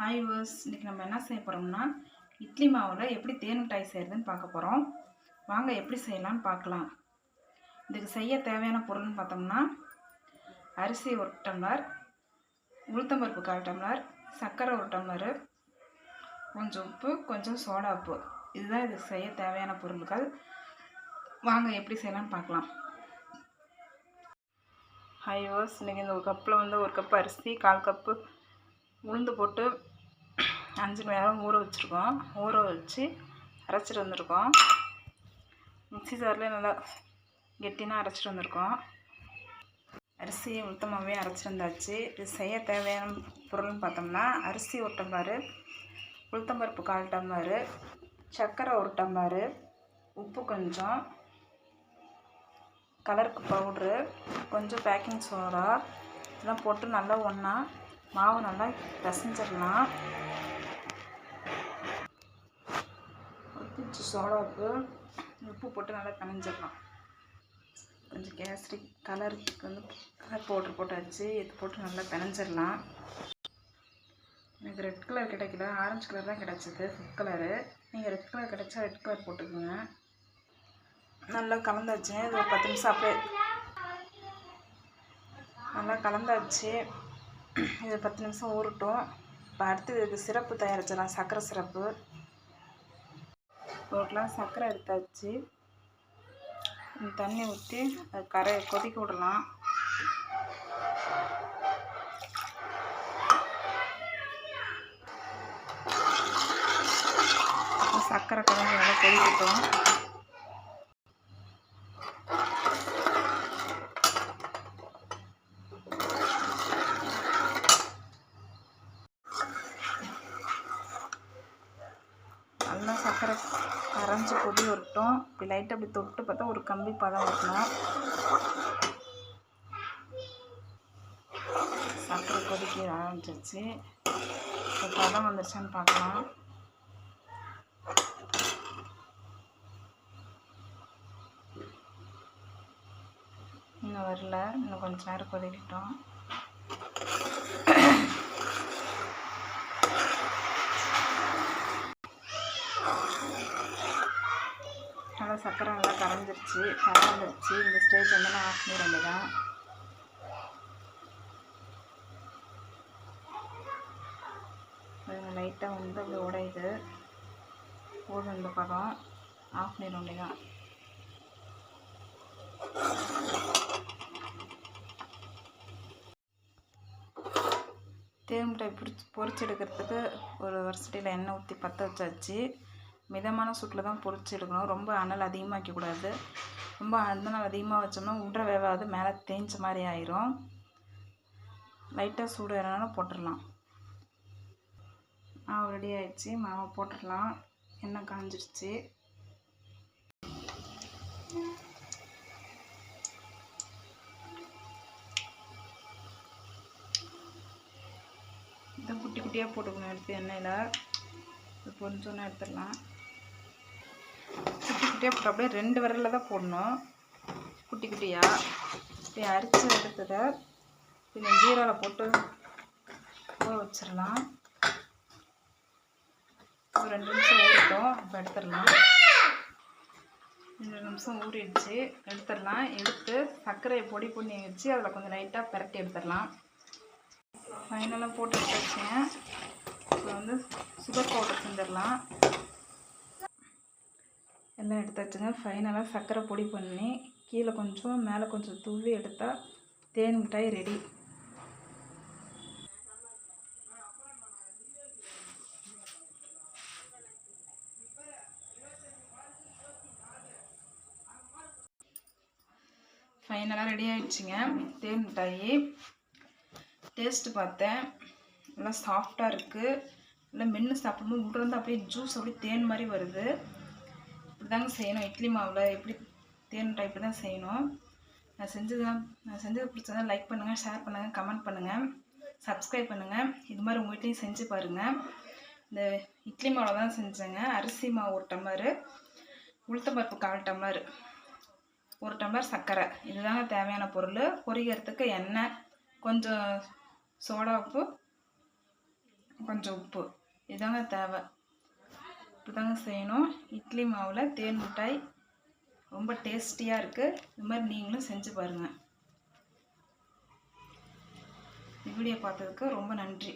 Hi verse இன்றைக்கி நம்ம என்ன செய்ய போகிறோம்னா இட்லி மாவில் எப்படி தேன் மிட்டாய் செய்கிறதுன்னு பார்க்க போகிறோம் வாங்க எப்படி செய்யலாம்னு பார்க்கலாம். இதுக்கு செய்ய தேவையான பொருள்னு பார்த்தோம்னா அரிசி ஒரு டம்ளர் உளுத்தம்பருப்பு கால் டம்ளர் சர்க்கரை ஒரு டம்ளர் கொஞ்சம் உப்பு கொஞ்சம் சோடா உப்பு. இதுதான் இதுக்கு செய்ய தேவையான பொருட்கள் வாங்க எப்படி செய்யலாம்னு பார்க்கலாம். ஹாய் வர்ஸ் இன்றைக்கி இந்த ஒரு கப்பில் வந்து ஒரு கப் அரிசி கால் கப்பு உளுந்து போட்டு அஞ்சு மணி நேரம் ஊற வச்சுருக்கோம். ஊற வச்சு அரைச்சிட்டு வந்திருக்கோம். மிக்ஸி ஜாரில் நல்லா கெட்டினா அரைச்சிட்டு வந்திருக்கோம். அரிசியை உளுத்தமாகவே அரைச்சிட்டு வந்தாச்சு. இது செய்ய தேவையான பொருள்னு பார்த்தோம்னா அரிசி ஒரு டம்ளரு உளுத்தம்பருப்பு கால் டம்ளரு சர்க்கரை ஒரு டம்ளரு உப்பு கொஞ்சம் கலருக்கு பவுட்ரு கொஞ்சம் பேக்கிங் சோடா இதெல்லாம் போட்டு நல்லா ஒன்றா மாவு நல்லா பிசைஞ்சிடலாம். ஒரு பிஞ்சு சோடாவுக்கு உப்பு போட்டு நல்லா பிணைஞ்சிடலாம். கொஞ்சம் கேசரி கலருக்கு வந்து கலர் பவுட்ரு போட்டாச்சு இது போட்டு நல்லா பிணைஞ்சிடலாம். எனக்கு ரெட் கலர் கிடைக்கல ஆரஞ்சு கலர் தான் கிடச்சிது ஃபுட் கலரு நீங்கள் ரெட் கலர் கிடச்சா ரெட் கலர் போட்டுக்கோங்க. நல்லா கலந்தாச்சு இது ஒரு பத்து நிமிஷம் அப்படியே நல்லா கலந்தாச்சு. இது பத்து நிமிஷம் ஊறட்டும். இப்போ அடுத்து இதுக்கு சிரப்பு தயாரிச்சிடலாம். சர்க்கரை சிரப்பு. ஒரு கிளாஸ் சர்க்கரை எடுத்தாச்சு. தண்ணி ஊற்றி அதை கரை கொதிக்க விடலாம். சர்க்கரை கலந்து நல்லா கொதிக்கட்டும் நல்லா சர்க்கரை கரைஞ்சி கொதி வரட்டும் இப்படி லைட்டாக அப்படி தொட்டு பார்த்தா ஒரு கம்பி பதம் வரணும் சர்க்கரை கொதிக்க ஆரம்பிச்சிருச்சு. இப்போ பதம் வந்துருச்சான்னு பார்க்கலாம். இன்னும் வரல. இன்னும் கொஞ்சம் நேரம் கொதிக்கிட்டோம் நல்லா சர்க்கரை நல்லா வந்துருச்சு நல்லா வந்துருச்சு இந்த ஸ்டேஜ் வந்து நான் ஆஃப் ஒண்டி தான். லைட்டாக வந்து அப்படி உடையுது. போதும் இந்த பக்கம் ஆஃப் பண்ணிட வேண்டியதான் தேன்மிட்டாய் பிடிச்சி பொறிச்சு எடுக்கிறதுக்கு ஒரு வருஷத்தில் எண்ணெய் ஊற்றி பற்ற வச்சாச்சு. மிதமான சூட்டில் தான் பொரிச்சு எடுக்கணும். ரொம்ப அனல் அதிகமாக வைக்கக்கூடாது ரொம்ப அனல் அதிகமாக வச்சோம்னா உடற வேவாது மேலே தேஞ்ச மாதிரி ஆயிரும். லைட்டாக சூடு வேணாலும் போட்டுடலாம். மாவு ரெடி ஆயிடுச்சு. மாவை போட்டுடலாம். எண்ணெய் காஞ்சிடுச்சு இதை குட்டி குட்டியாக போட்டுக்கணும். எடுத்து எண்ணெயில். இது பொரிஞ்சோன்னு எடுத்துடலாம். குட்டியாக போட்டு அப்படியே ரெண்டு விரலில் தான் போடணும். குட்டி குட்டியாக இப்படி அரிச்சு எடுத்ததை இந்த ஜீராவில் போட்டு ஊற வச்சிடலாம். ஒரு ரெண்டு நிமிஷம் ஊறிட்டோம். இப்போ எடுத்துடலாம். ரெண்டு நிமிஷம் ஊறிடுச்சு. எடுத்துடலாம். எடுத்து சர்க்கரையை பொடி பண்ணி வச்சு அதில் கொஞ்சம் லைட்டாக பிரட்டி எடுத்துடலாம். ஃபைனலாக போட்டு எடுத்து வச்சுங்க இப்போ வந்து சுகர் பவுடர் செஞ்சிடலாம். எல்லாம் எடுத்தாச்சுங்க ஃபைனலாக சர்க்கரை பொடி பண்ணி கீழே கொஞ்சம் மேலே கொஞ்சம் தூவி எடுத்தால் தேன் மிட்டாய் ரெடி ஃபைனலாக ரெடி ஆகிடுச்சிங்க தேன் மிட்டாயி. டேஸ்ட்டு பார்த்தேன். நல்லா சாஃப்டாக இருக்குது நல்லா மென்று சாப்பிடும்போது உடனே அப்படியே ஜூஸ் அப்படியே தேன் மாதிரி வருது. இப்படி தாங்க செய்யணும். இட்லி மாவில் எப்படி தேன் டைப்பு தான் செய்யணும். நான் செஞ்சது தான் நான் செஞ்சது பிடிச்சதான் லைக் பண்ணுங்கள் ஷேர் பண்ணுங்கள் கமெண்ட் பண்ணுங்கள் சப்ஸ்கிரைப் பண்ணுங்கள் இது மாதிரி உங்கள் வீட்லேயும் செஞ்சு பாருங்கள் இந்த இட்லி மாவில் தான் செஞ்சேங்க. அரிசி மாவு ஒரு டம்ளரு உளுத்தம்பருப்பு கால் டம்ளர் ஒரு டம்ளர் சர்க்கரை. இதுதாங்க தேவையான பொருள். பொரிக்கிறதுக்கு எண்ணெய் கொஞ்சம் சோடா உப்பு கொஞ்சம் உப்பு. இதுதாங்க தேவை. இப்படிதாங்க செய்யணும். இட்லி மாவில் தேன் மிட்டாய் ரொம்ப டேஸ்டியாக இருக்குது இது மாதிரி நீங்களும் செஞ்சு பாருங்கள் இந்த வீடியோ பார்த்ததுக்கு ரொம்ப நன்றி.